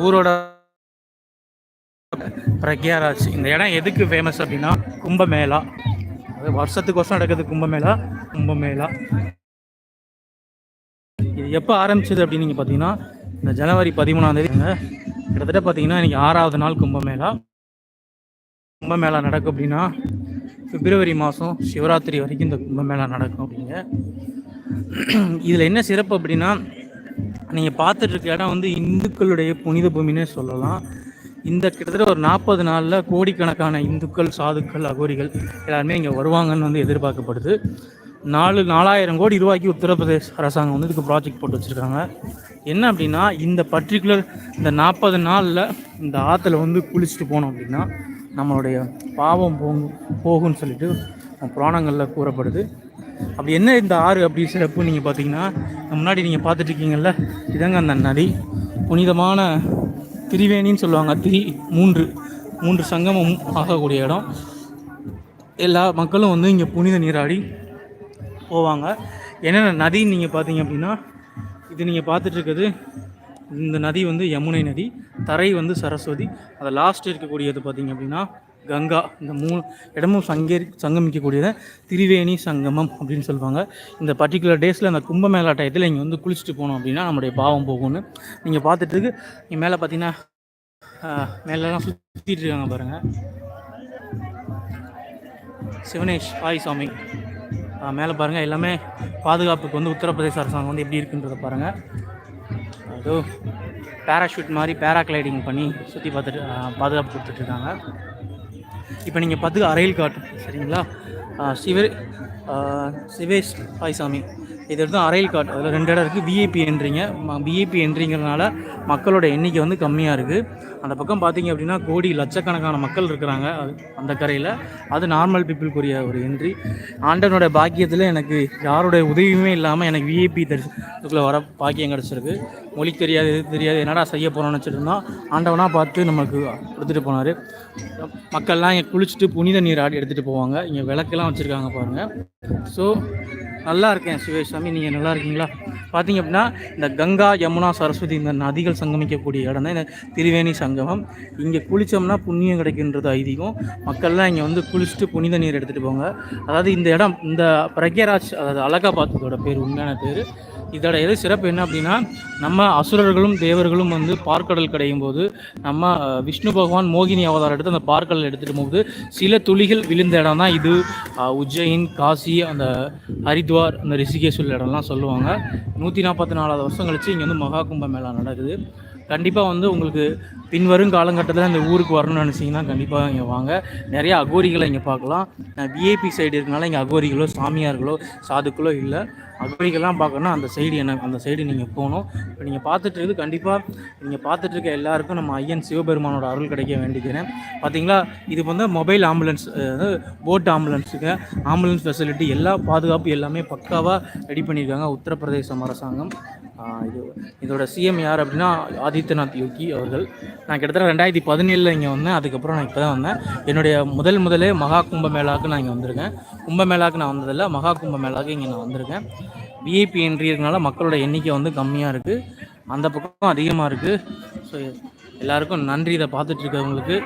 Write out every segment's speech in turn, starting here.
ஊரோட பிரக்யாராஜ். இந்த இடம் எதுக்கு ஃபேமஸ் அப்படின்னா கும்பமேளா. அது வருஷத்துக்கு வருஷம் நடக்குது கும்பமேளா கும்பமேளா. இது எப்போ ஆரம்பிச்சது அப்படின்னு நீங்கள் பார்த்தீங்கன்னா இந்த ஜனவரி பதிமூணாம் தேதி. கிட்டத்தட்ட பார்த்தீங்கன்னா இன்றைக்கி ஆறாவது நாள் கும்பமேளா. கும்பமேளா நடக்கும் அப்படின்னா பிப்ரவரி மாதம் சிவராத்திரி வரைக்கும் இந்த கும்பமேளா நடக்கும் அப்படிங்க. இதில் என்ன சிறப்பு அப்படின்னா நீங்கள் பார்த்துட்டு இருக்க இடம் வந்து இந்துக்களுடைய புனித பூமினே சொல்லலாம். இந்த கிட்டத்தட்ட ஒரு நாற்பது நாளில் கோடிக்கணக்கான இந்துக்கள் சாதுக்கள் அகோரிகள் எல்லாருமே இங்கே வருவாங்கன்னு வந்து எதிர்பார்க்கப்படுது. நாலு நாலாயிரம் கோடி ரூபாய்க்கு உத்தரப்பிரதேச அரசாங்கம் வந்து இதுக்கு ப்ராஜெக்ட் போட்டு வச்சுருக்காங்க. என்ன அப்படின்னா இந்த பர்டிகுலர் இந்த நாற்பது நாளில் இந்த ஆற்றுல வந்து குளிச்சுட்டு போனோம் அப்படின்னா நம்மளுடைய பாவம் போகும் போகும்னு சொல்லிட்டு புராணங்களில் கூறப்படுது. அப்படி என்ன இந்த ஆறு அப்படி சிறப்பு நீங்கள் பார்த்தீங்கன்னா முன்னாடி நீங்கள் பார்த்துட்ருக்கீங்கல்ல இதாங்க அந்த நதி. புனிதமான திரிவேணின்னு சொல்லுவாங்க திரி மூன்று. மூன்று சங்கமம் ஆகக்கூடிய இடம். எல்லா மக்களும் வந்து இங்கே புனித நீராடி போவாங்க. என்னென்ன நதின்னு நீங்கள் பார்த்தீங்க அப்படின்னா இது நீங்கள் பார்த்துட்ருக்குது இந்த நதி வந்து யமுனை நதி தரை வந்து சரஸ்வதி. அதை லாஸ்ட் இருக்கக்கூடியது பார்த்தீங்க அப்படின்னா கங்கா இந்த மூணு இடமும் சங்கே சங்கமிக்கக்கூடியதை திரிவேணி சங்கமம் அப்படின்னு சொல்லுவாங்க. இந்த பர்டிகுலர் டேஸில் அந்த கும்பமேளா டயத்தில் இங்கே வந்து குளிச்சுட்டு போனோம் அப்படின்னா நம்முடைய பாவம் போகும்னு. நீங்கள் பார்த்துட்டு நீங்கள் இங்கே மேலே பார்த்தீங்கன்னா மேலெலாம் சுற்றிட்டு இருக்காங்க பாருங்கள் சிவனேஷ் ஹாய் சாமி மேலே பாருங்கள் எல்லாமே பாதுகாப்புக்கு வந்து உத்தரப்பிரதேச அரசாங்கம் வந்து எப்படி இருக்குன்றதை பாருங்கள் ஏதோ பேராஷூட் மாதிரி பேராகிளைடிங் பண்ணி சுற்றி பார்த்துட்டு பாதுகாப்பு கொடுத்துட்ருக்காங்க இப்போ நீங்கள் பார்த்து அறையில் காட்டு சரிங்களா? சிவ சிவேஷ் பாய்சாமி இது வந்து அரையில் காட் அதில் ரெண்டு இடம் இருக்குது விஐபி என்ட்ரிங்க விஐபி என்ட்ரிங்கிறதுனால மக்களோட எண்ணிக்கை வந்து கம்மியாக இருக்குது அந்த பக்கம் பார்த்தீங்க அப்படின்னா கோடி லட்சக்கணக்கான மக்கள் இருக்கிறாங்க அது அந்த கரையில். அது நார்மல் பீப்புளுக்குரிய ஒரு என்ட்ரி ஆண்டவனோட பாக்கியத்தில் எனக்கு யாருடைய உதவியுமே இல்லாமல் எனக்கு விஐபி தரிசனத்துக்குள்ளே வர பாக்கியம் கிடச்சிருக்கு. மொழி தெரியாது இது தெரியாது என்னடா செய்ய போகிறோம்னு வச்சுட்டு ஆண்டவனாக பார்த்து நமக்கு கொடுத்துட்டு போனார். மக்கள்லாம் இங்கே குளிச்சுட்டு புனித நீர் ஆடி எடுத்துகிட்டு போவாங்க. இங்கே விளக்கு விளக்கெல்லாம் வச்சுருக்காங்க பாருங்கள் ஸோ நல்லா இருக்கேன் சுரேஷ் சாமி நீங்கள் நல்லா இருக்கீங்களா பார்த்தீங்க அப்படின்னா இந்த கங்கா யமுனா சரஸ்வதி இந்த நதிகள் சங்கமிக்கக்கூடிய இடம் தான் இந்த திரிவேணி சங்கமம். இங்கே குளித்தோம்னா புண்ணியம் கிடைக்குன்றது ஐதீகம். மக்கள்லாம் இங்கே வந்து குளிச்சுட்டு புனித நீர் எடுத்துகிட்டு போங்க. அதாவது இந்த இடம் இந்த பிரக்யராஜ் அதாவது அலகாபாத்தோட பேர் உண்மையான பேர். இதோட எது சிறப்பு என்ன அப்படின்னா நம்ம அசுரர்களும் தேவர்களும் வந்து பார்க்கடல் கடையும் போது நம்ம விஷ்ணு பகவான் மோகினி அவதாரம் எடுத்து அந்த பார்க்கடல் எடுத்துகிட்டு போகும்போது சில துளிகள் விழுந்த இடம் தான் இது. உஜ்ஜயின் காசி அந்த ஹரித்வார் அந்த ரிஷிகேஷ் உள்ள இடம்லாம் சொல்லுவாங்க. நூற்றி நாற்பத்தி நாலாவது வருஷம் கழிச்சு இங்கே வந்து மகா கும்ப மேளா நடக்குது. கண்டிப்பாக வந்து உங்களுக்கு பின்வரும் காலகட்டத்தில் இந்த ஊருக்கு வரணும்னு நினச்சிங்கன்னா கண்டிப்பாக இங்கே வாங்க. நிறைய அகோரிகளை இங்கே பார்க்கலாம். விஏபி சைடு இருக்கனால இங்கே அகோரிகளோ சாமியார்களோ சாதுக்களோ இல்லை. அகோரிகள்லாம் பார்க்கணும்னா அந்த சைடு எனக்கு அந்த சைடு நீங்கள் போகணும். இப்போ நீங்கள் பார்த்துட்டு இருக்குது கண்டிப்பாக நீங்கள் பார்த்துட்டு இருக்க எல்லாருக்கும் நம்ம ஐயன் சிவபெருமானோட அருள் கிடைக்க வேண்டிக்கிறேன். பார்த்தீங்களா இது வந்து மொபைல் ஆம்புலன்ஸ் அதாவது போட் ஆம்புலன்ஸுக்கு ஆம்புலன்ஸ் ஃபெசிலிட்டி எல்லா பாதுகாப்பு எல்லாமே பக்காவாக ரெடி பண்ணியிருக்காங்க உத்தரப்பிரதேசம் அரசாங்கம். இது இதோட சிஎம் யார் அப்படின்னா ஆதித்யநாத் யோகி அவர்கள். நான் கிட்டத்தட்ட ரெண்டாயிரத்தி பதினேழில் இங்கே வந்தேன். அதுக்கப்புறம் நான் இப்போ தான் வந்தேன். என்னுடைய முதல் முதலே மகா கும்ப மேளாவுக்கு நான் இங்கே வந்திருக்கேன். கும்ப மேளாவுக்கு நான் வந்ததில்ல. மகா கும்ப மேளாவுக்கு இங்கே நான் வந்திருக்கேன். விஐபி என்ட்ரி இருக்கனால மக்களோட எண்ணிக்கை வந்து கம்மியாக இருக்குது அந்த பக்கம் அதிகமாக இருக்குது ஸோ எல்லாருக்கும் நன்றி இதை பார்த்துட்டு இருக்கவங்களுக்கு.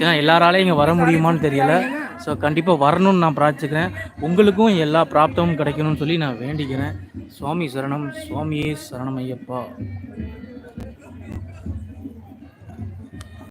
ஏன்னா எல்லாராலையும் இங்கே வர முடியுமான்னு தெரியல. ஸோ கண்டிப்பாக வரணும்னு நான் பிரார்த்திக்கிறேன். உங்களுக்கும் எல்லா பிராப்தமும் கிடைக்கணும்னு சொல்லி நான் வேண்டிக்கிறேன். சுவாமி சரணம். சுவாமியே சரணம் ஐயப்பா.